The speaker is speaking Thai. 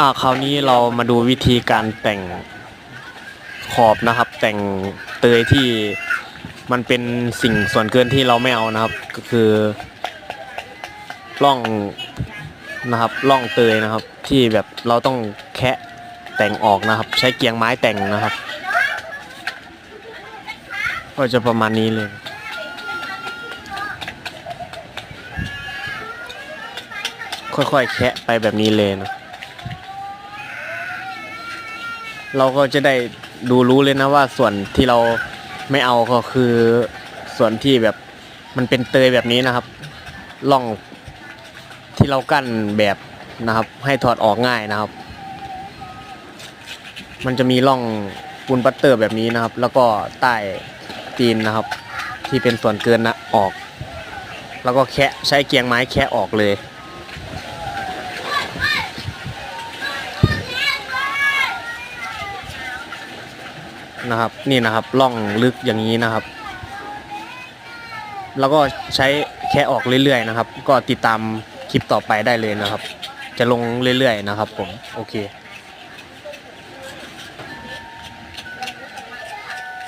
อ่าคราวนี้เรามาดูวิธีการแต่งขอบนะครับ แต่งเตยที่มันเป็นสิ่งส่วนเกินที่เราไม่เอานะครับ ก็คือร่องนะครับร่องเตยนะครับ ที่แบบเราต้องแคะแต่งออกนะครับ ใช้เกียงไม้แต่งนะครับ ก็จะประมาณนี้เลยค่อยๆ แคะไปแบบนี้เลยนะ เราก็จะได้ดูรู้เลยนะว่าส่วนที่เราไม่เอาก็คือส่วนที่แบบมันเป็นเตยแบบนี้นะครับล่องที่เรากั้นแบบนะครับ ให้ถอดออกง่ายนะครับ มันจะมีร่องปูนปัตเตอร์แบบนี้นะครับ แล้วก็ใต้ตีนนะครับ ที่เป็นส่วนเกินนะออก แล้วก็แคะใช้เกียงไม้แคะออกเลย นะครับ นี่นะครับล่องลึกอย่างนี้นะครับ แล้วก็ใช้แค่ออกเรื่อยๆนะครับ ก็ติดตามคลิปต่อไปได้เลยนะครับ จะลงเรื่อยๆนะครับ ผมโอเค